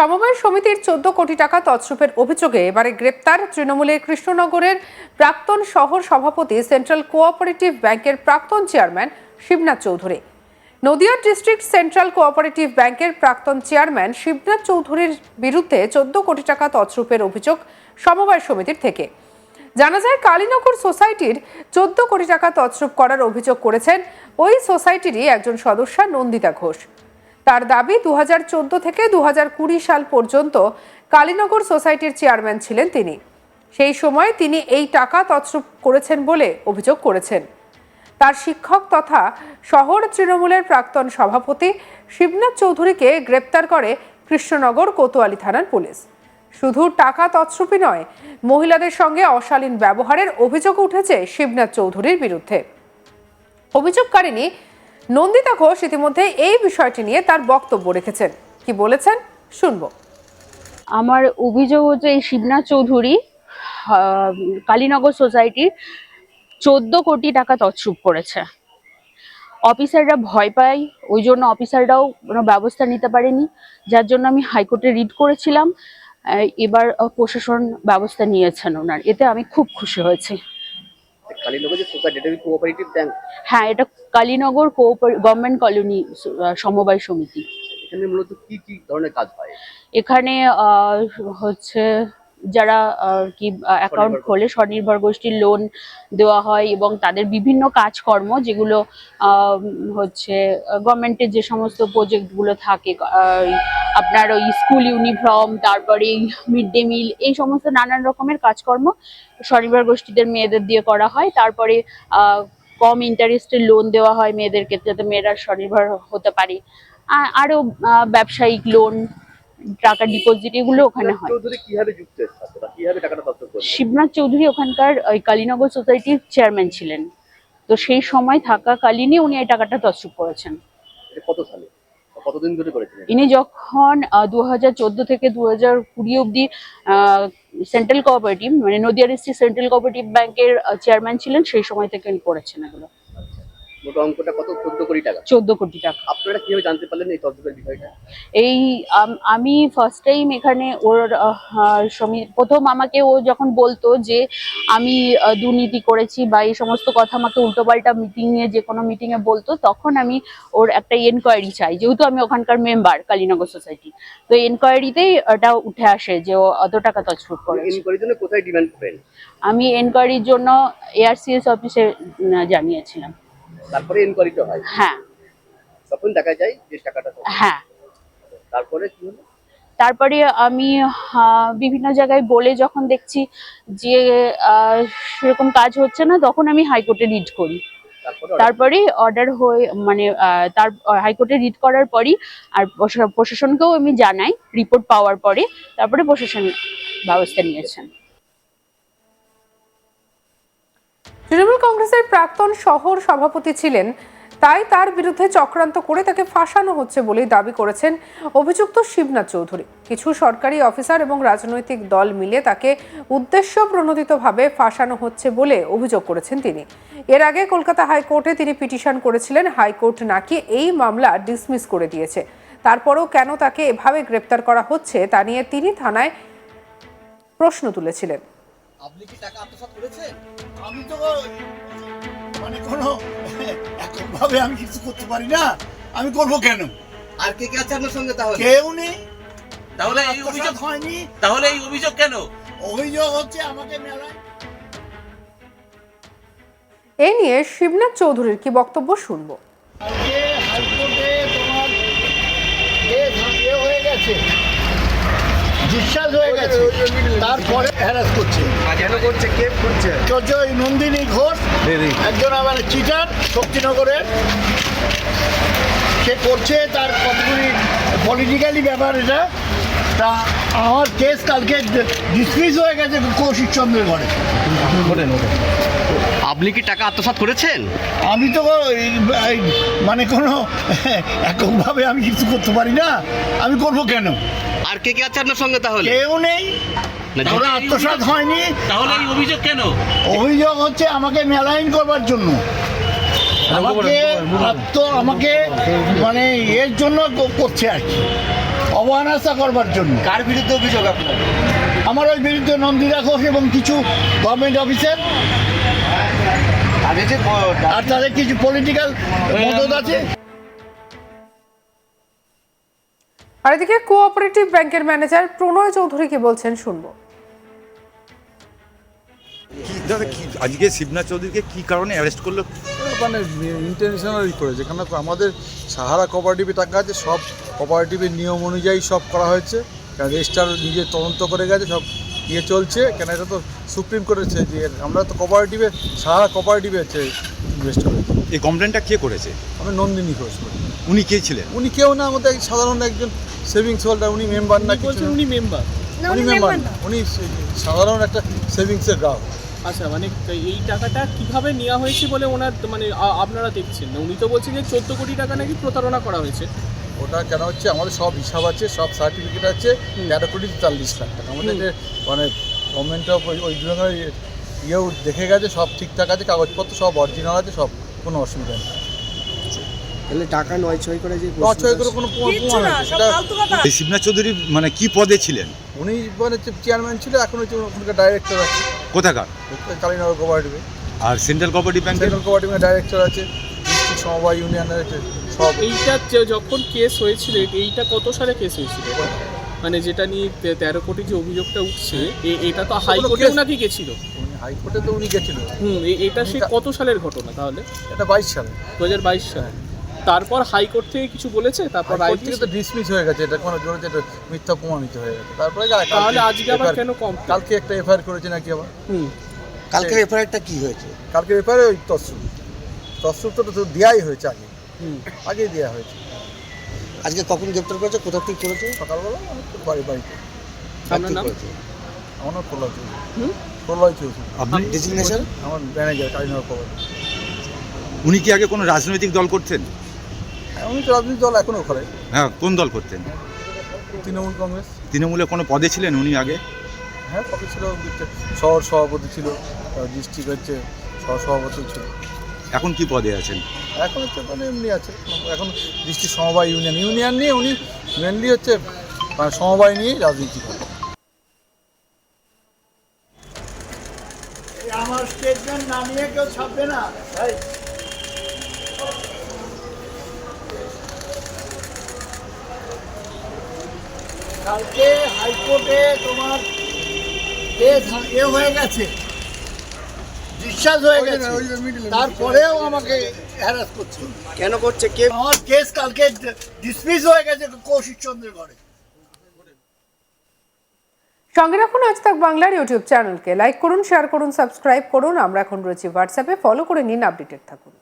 সমবায় সমিতির চোদ্দ কোটি টাকা তছরূপের অভিযোগে এবারে গ্রেপ্তার তৃণমূলের কৃষ্ণনগরের প্রাক্তন শহর সভাপতি সেন্ট্রাল কোঅপারেটিভ ব্যাংকের প্রাক্তন chairman Shibnath Chowdhury. Nadia district central cooperative ব্যাংকের প্রাক্তন চেয়ারম্যান শিবনাথ চৌধুরীর বিরুদ্ধে চোদ্দ কোটি টাকা তছরূপের অভিযোগ সমবায় সমিতির থেকে। জানা যায়, কালীনগর সোসাইটির চোদ্দ কোটি টাকা তছরূপ করার অভিযোগ করেছেন ওই সোসাইটিরই একজন সদস্যা নন্দিতা ঘোষ। তার দাবি দু হাজার চোদ্দ থেকে দু হাজার কুড়ি সাল পর্যন্ত কালীনগর সোসাইটির চেয়ারম্যান ছিলেন তিনি। সেই সময় তিনি এই টাকা তছরূপ করেছেন বলে অভিযোগ করেছেন। তার শিক্ষক তথা শহর তৃণমূলের প্রাক্তন সভাপতি শিবনাথ চৌধুরীকে গ্রেপ্তার করে কৃষ্ণনগর কোতোয়ালি থানার পুলিশ। শুধু টাকা তছরূপই নয়, মহিলাদের সঙ্গে অশালীন ব্যবহারের অভিযোগ উঠেছে শিবনাথ চৌধুরীর বিরুদ্ধে। অভিযোগকারিনী নন্দিতা ঘোষ ইতিমধ্যে এই বিষয়টি নিয়ে তার বক্তব্য রেখেছেন। কি বলেছেন? শুনব। আমার অভিযোগ হচ্ছে এই শিবনাথ চৌধুরী কালীনগর সোসাইটির চোদ্দ কোটি টাকা তছরূপ করেছে। অফিসাররা ভয় পায়, ওই জন্য অফিসাররাও কোনো ব্যবস্থা নিতে পারেনি, যার জন্য আমি হাইকোর্টে রিড করেছিলাম। এবার প্রশাসন ব্যবস্থা নিয়েছেন ওনার, এতে আমি খুব খুশি হয়েছি। কালীনগর যে সোসাইটি কোঅপারেটিভ ব্যাংক হ্যাঁ এটা কালীনগর গভর্নমেন্ট কলোনি সমবায় সমিতি। এখানে মূলত কি কি ধরনের কাজ হয়? এখানে আহ, হচ্ছে যারা কি অ্যাকাউন্ট খোলে স্বনির্ভর গোষ্ঠীর লোন দেওয়া হয় এবং তাদের বিভিন্ন কাজকর্ম যেগুলো হচ্ছে গভর্নমেন্টের যে সমস্ত প্রজেক্টগুলো থাকে আপনার ওই স্কুল ইউনিফর্ম তারপরে মিড ডে মিল এই সমস্ত নানান রকমের কাজকর্ম স্বনির্ভর গোষ্ঠীদের মেয়েদের দিয়ে করা হয়। তারপরে কম ইন্টারেস্টের লোন দেওয়া হয় মেয়েদেরকে যাতে মেয়েরা স্বনির্ভর হতে পারে। আরও ব্যবসায়িক লোন টাকা ডিপোজিট এগুলো ওখানে হয়। শিবনাথ চৌধুরী ওখানকার ওই কালীনগর সোসাইটির চেয়ারম্যান ছিলেন। তো সেই সময় থাকাকালীনই উনি এই টাকাটা তছরূপ করেছেন। কত সালে? কতদিন ধরে করেছিলেন? ইনি যখন দু হাজার চোদ্দ থেকে দু হাজার কুড়ি অব্দি সেন্ট্রাল কোঅপারেটিভ মানে নদিয়া ডিস্ট্রিক্ট সেন্ট্রাল কোঅপারেটিভ ব্যাংকের চেয়ারম্যান ছিলেন সেই সময় থেকে উনি করেছেন এগুলো। মোট অঙ্কটা কত? চোদ্দ কোটি টাকা। চোদ্দ কোটি টাকা। আপনারা কীভাবে জানতে পারলেন এই বিষয়টা? এই আম- ফার্স্ট টাইম এখানে ওর প্রথম আমাকে ও যখন বলতো যে আমি দুর্নীতি করেছি বা এই সমস্ত কথা আমাকে উল্টোপাল্টা মিটিং এ যে কোনো মিটিং এ বলতো তখন আমি ওর একটা এনকোয়ারি চাই। যেহেতু আমি ওখানকার মেম্বার কালীনগর সোসাইটি তো এনকোয়ারিতেই ওটা উঠে আসে যে ও অত টাকা তছরূপ করে ইনকোয়ারির জন্য কোথায় ডিমান্ড করেন? আমি এনকোয়ারির জন্য এআরসিএস অফিসে জানিয়েছিলাম। তারপরে ইনকোয়ারিটা হয়। হ্যাঁ। তখন দেখা যায় যে টাকাটা। হ্যাঁ। তারপরে কি হলো? তারপরে আমি বিভিন্ন জায়গায় বলে যখন দেখছি যে সেরকম কাজ হচ্ছে না তখন আমি হাইকোর্টে রিড করি। তারপরে অর্ডার হয়ে মানে তার হাইকোর্টে রিড করার পরই আর প্রশা- প্রশাসনকেও আমি জানাই রিপোর্ট পাওয়ার পরে তারপরে প্রশাসন ব্যবস্থা নিয়েছেন। তৃণমূল কংগ্রেসের প্রাক্তন শহর সভাপতি ছিলেন, তাই তার বিরুদ্ধে চক্রান্ত করে তাকে ফাঁসানো হচ্ছে বলেই দাবি করেছেন অভিযুক্ত শিবনাথ চৌধুরী। কিছু সরকারি অফিসার এবং রাজনৈতিক দল মিলে তাকে উদ্দেশ্য প্রণোদিতভাবে ফাঁসানো হচ্ছে বলে অভিযোগ করেছেন তিনি। এর আগে কলকাতা হাইকোর্টে তিনি পিটিশন করেছিলেন, হাইকোর্ট নাকি এই মামলা ডিসমিস করে দিয়েছে। তারপরও কেন তাকে এভাবে গ্রেপ্তার করা হচ্ছে তা নিয়ে তিনি থানায় প্রশ্ন তুলেছিলেন। আপনি কি টাকা আত্মসাৎ করেছেন? আমি তো মানে কোনো এককভাবে আমি কিছু করতে পারি না। আমি করব কেন? আর কে কে আছে আপনার সঙ্গে তাহলে? কেউ নেই। তাহলে এই অভিযোগ হয়নি। তাহলে এই অভিযোগ কেন? অভিযোগ হচ্ছে আমাকে মেলায় এ নিয়ে শিবনাথ চৌধুরীর কি বক্তব্য শুনব আজকে হাইকোর্টে তোমার এ এ হয়ে গেছে ডিসচার্জ হয়ে গেছে। তারপরে হ্যারাস করছে। কেন করছে? কে করছে? ওই নন্দিনী ঘোষ একজন আমার চিটার শক্তিনগরের। সে করছে তার কতগুলি পলিটিক্যালি ব্যাপার এটা। তা আমার কেস কালকে ডিসমিস হয়ে গেছে কৌশিক চন্দ্রের ঘরে। আপনি কি টাকা আত্মসাৎ করেছেন? আমি তো মানে কোনো এককভাবে আমি কিছু করতে পারি না। আমি করব কেন? কে কে আছে আপনার সঙ্গে তাহলে? কেউ নেই। এই আত্মসাৎ হয়নি। তাহলে এই অভিযোগ কেন? অভিযোগ হচ্ছে আমাকে মেলাইন করবার জন্য। আমাকে আত্ম আমাকে মানে এর জন্য করছে আর কি। অব করবার জন্য। কার বিরুদ্ধে অভিযোগ আপনার? আমার ওই বিরুদ্ধে নন্দিতা ঘোষ এবং কিছু গভর্নমেন্ট অফিসার আর আর তাদের কিছু পলিটিক্যাল মদত আছে। আর এদিকে কোঅপারেটিভ ব্যাংকের ম্যানেজার প্রণয় চৌধুরী কি বলছেন শুনব। কি দাদা কি আজকে শিবনাথ চৌধুরীকে কি কারণে অ্যারেস্ট করল? মানে ইন্টারন্যাশনালি করে যেখানে আমাদের সাহারা কোঅপারেটিভে টাকা আছে সব কোঅপারেটিভের নিয়ম অনুযায়ী সব করা হয়েছে। রেজিস্টার নিজে তদন্ত করে গেছে সব ইয়ে চলছে। কেন এটা তো সুপ্রিম করেছে যে আমরা তো কোঅপারেটিভে সাহারা কোঅপারেটিভে হচ্ছে ইনভেস্ট করেছি। এই কমপ্লেনটা কে করেছে? আমি নন্দিনী ঘোষ করি উনি কে ছিলেন? উনি কেউ না আমাদের সাধারণ একজন সেভিংস হোল্ডার উনি মেম্বার না কিছু উনি মেম্বার উনি মেম্বার না। উনি সাধারণ একটা সেভিংসের গ্রাহক। আচ্ছা মানে এই টাকাটা কীভাবে নেওয়া হয়েছে বলে ওনার মানে আ- আপনারা দেখছেন? না উনি তো বলছেন যে চোদ্দ কোটি টাকা নাকি প্রতারণা করা হয়েছে। ওটা কেন হচ্ছে? আমাদের সব হিসাব আছে সব সার্টিফিকেট আছে। তেরো কোটি তেতাল্লিশ লাখ টাকা। আমাদের যে মানে গভর্নমেন্ট অফ ওই ধরনের ইয়েও দেখে গেছে সব ঠিকঠাক আছে কাগজপত্র সব অরিজিনাল আছে সব কোনো অসুবিধা নেই। তাহলে টাকা নয় ছয় করে যে নচয় করে কোনো প্রমাণ সেটা এই শিবনাথ চৌধুরী মানে কি পদে ছিলেন? উনি মানে চেয়ারম্যান ছিল এখন হচ্ছে ওখানকার ডাইরেক্টর আছে। কোথাকার? কালীনগর কোঅপারেটিভে আর সেন্ট্রাল কোঅপারেটিভ ব্যাংকের সেন্ট্রাল কোঅপারেটিভের ডাইরেক্টর আছে সমবায় ইউনিয়নের আছে সব এইটা যে- যখন কেস হয়েছিল এইটা কত সালে কেস হয়েছিল? মানে যেটা নিয়ে তেরো কোটি যে অভিযোগটা উঠছে এ- এটা তো হাইকোর্টেও নাকি গেছিল? উনি হাইকোর্টে তো উনি গেছিলেন হুম এটা সে কত সালের ঘটনা তাহলে? এটা বাইশ সালে। দু হাজার বাইশ সালে। তারপর হাইকোর্ট থেকে কিছু বলেছে তারপর রায় থেকে তো ডিসমিস হয়ে গেছে এটা কোনো জোরে এটা মিথ্যা প্রমাণিত হয়ে গেছে। তারপরে তাহলে আজকে আবার কেন কম কালকে একটা এফআইআর করেছে নাকি আবার? হুম। কালকে এফআইআরটা কি হয়েছে? কালকে এফআইআর ওই তসরুপ তসরুপ তো তো দেওয়াই হয়েছে আগে। হুম। আগেই দেওয়া হয়েছে। আজকে কখন গ্রেপ্তার করেছে? কোথা থেকে করেছে? সকালবেলা বাড়ি বাড়িতে। আপনার নাম? আমার নাম প্রলয় চৌধুরী। হুম? প্রলয় চৌধুরী। আপনি ডেজিগনেশন? আমার ম্যানেজার কালীনগর খবর উনি কি আগে কোনো রাজনৈতিক দল করতেন? উনি তো রাজনৈতিক দল এখনও করে। হ্যাঁ কোন দল করতেন? তৃণমূল কংগ্রেস। তৃণমূলে কোনো পদে ছিলেন উনি আগে? হ্যাঁ কবে ছিল শহর সভাপতি ছিল ডিস্ট্রিক্ট হচ্ছে সহ সভাপতি ছিল। এখন কি পদে আছেন? এখন হচ্ছে মানে এমনি আছে। এখন ডিস্ট্রিক্ট সমবায় ইউনিয়ন। ইউনিয়ন নিয়ে উনি মেনলি হচ্ছে মানে সমবায় নিয়েই রাজনীতি করে আমার স্টেটমেন্ট না নিয়ে কেউ ছাপবে না? কালকে হাইকোর্টে তোমার এ হয়ে গেছে। বিশ্বাস হয়ে গেছে। তারপরেও আমাকে হ্যারাস করছে। কেন করছে? কে আমার কেস কালকে ডিসমিস হয়ে গেছে কৌশিক চন্দ্রের ঘরে। সঙ্গে রাখুন আজ তাক বাংলার ইউটিউব চ্যানেলকে। লাইক করুন শেয়ার করুন সাবস্ক্রাইব করুন। আমরা এখন রয়েছি হোয়াটসঅ্যাপে ফলো করে নিন আপডেটেড থাকুন।